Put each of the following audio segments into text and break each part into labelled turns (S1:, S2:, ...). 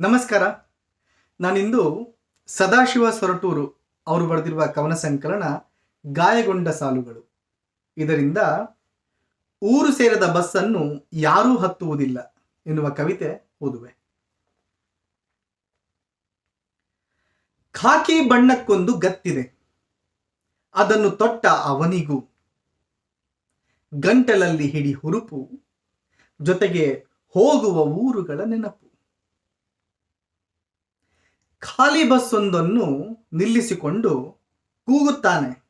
S1: ನಮಸ್ಕಾರ. ನಾನಿಂದು ಸದಾಶಿವ ಸೊರಟೂರು ಅವರು ಬರೆದಿರುವ ಕವನ ಸಂಕಲನ ಗಾಯಗೊಂಡ ಸಾಲುಗಳು. ಇದರಿಂದ ಊರು ಸೇರದ ಬಸ್ಸನ್ನು ಯಾರೂ ಹತ್ತುವುದಿಲ್ಲ ಎನ್ನುವ ಕವಿತೆ ಓದುವೆ. ಖಾಕಿ ಬಣ್ಣಕ್ಕೊಂದು ಗತ್ತಿದೆ. ಅದನ್ನು ತೊಟ್ಟ ಅವನಿಗೂ. ಗಂಟಲಲ್ಲಿ ಹಿಡಿ ಹುರುಪು. ಜೊತೆಗೆ ಹೋಗುವ ಊರುಗಳ ನೆನಪು. ಖಾಲಿ ಬಸ್ ಒಂದನ್ನು ನಿಲ್ಲಿಸಿಕೊಂಡು ಕೂಗುತ್ತಾನೆ.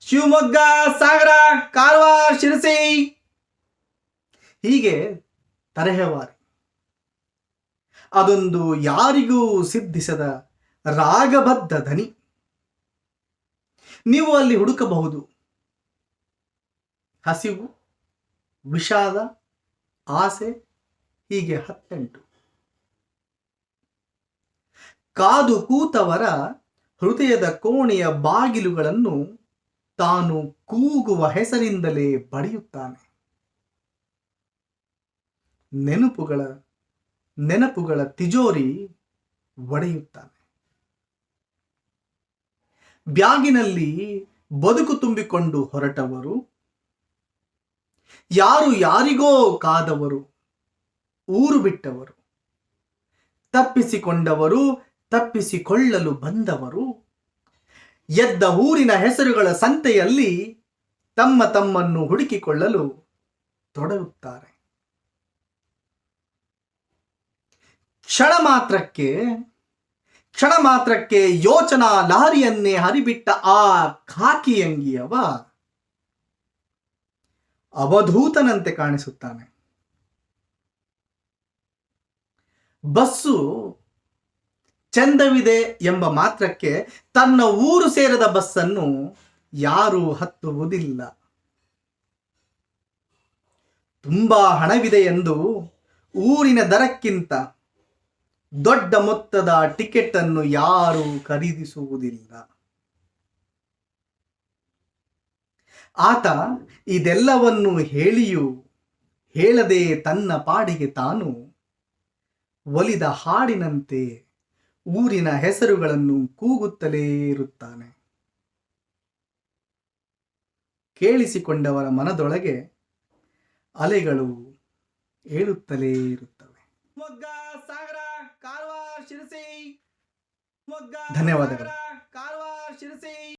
S1: ಶಿವಮೊಗ್ಗ, ಸಾಗರ, ಕಾರವಾರ, ಶಿರಸಿ. ಹೀಗೆ ತರಹೇವಾರಿ. ಅದೊಂದು ಯಾರಿಗೂ ಸಿದ್ಧಿಸದ ರಾಗಬದ್ಧ ಧನಿ ನೀವು ಅಲ್ಲಿ ಹುಡುಕಬಹುದು. ಹಸಿವು, ವಿಷಾದ, ಆಸೆ, ಹೀಗೆ ಹತ್ತೆಂಟು. ಕಾದು ಕೂತವರ ಹೃದಯದ ಕೋಣೆಯ ಬಾಗಿಲುಗಳನ್ನು ತಾನು ಕೂಗುವ ಹೆಸರಿಂದಲೇ ಪಡೆಯುತ್ತಾನೆ. ನೆನಪುಗಳ ನೆನಪುಗಳ ತಿಜೋರಿ ಒಡೆಯುತ್ತಾನೆ. ಬ್ಯಾಗಿನಲ್ಲಿ ಬದುಕು ತುಂಬಿಕೊಂಡು ಹೊರಟವರು, ಯಾರು ಯಾರಿಗೋ ಕಾದವರು, ಊರು ಬಿಟ್ಟವರು, ತಪ್ಪಿಸಿಕೊಂಡವರು ತಪ್ಪಿಸಿಕೊಳ್ಳಲು ಬಂದವರು. ಎದ್ದ ಊರಿನ ಹೆಸರುಗಳ ಸಂತೆಯಲ್ಲಿ ತಮ್ಮ ತಮ್ಮನ್ನು ಹುಡುಕಿಕೊಳ್ಳಲು ತೊಡಗುತ್ತಾರೆ. ಕ್ಷಣ ಮಾತ್ರಕ್ಕೆ ಕ್ಷಣ ಮಾತ್ರಕ್ಕೆ ಯೋಚನಾ ಲಾರಿಯನ್ನೇ ಹರಿಬಿಟ್ಟ ಆ ಖಾಕಿ ಅಂಗಿಯವ ಅವಧೂತನಂತೆ ಕಾಣಿಸುತ್ತಾನೆ. ಬಸ್ಸು ಚಂದವಿದೆ ಎಂಬ ಮಾತ್ರಕ್ಕೆ ತನ್ನ ಊರು ಸೇರದ ಬಸ್ಸನ್ನು ಯಾರೂ ಹತ್ತುವುದಿಲ್ಲ. ತುಂಬಾ ಹಣವಿದೆ ಎಂದು ಊರಿನ ದರಕ್ಕಿಂತ ದೊಡ್ಡ ಮೊತ್ತದ ಟಿಕೆಟ್ ಅನ್ನು ಯಾರೂ ಖರೀದಿಸುವುದಿಲ್ಲ. ಆತ ಇದೆಲ್ಲವನ್ನು ಹೇಳಿಯೂ ಹೇಳದೆ ತನ್ನ ಪಾಡಿಗೆ ತಾನು ಒಲಿದ ಹಾಡಿನಂತೆ ಊರಿನ ಹೆಸರುಗಳನ್ನು ಕೂಗುತ್ತಲೇ ಇರುತ್ತಾನೆ. ಕೇಳಿಸಿಕೊಂಡವರ ಮನದೊಳಗೆ ಅಲೆಗಳು ಏಳುತ್ತಲೇ ಇರುತ್ತವೆ. ಧನ್ಯವಾದಗಳು.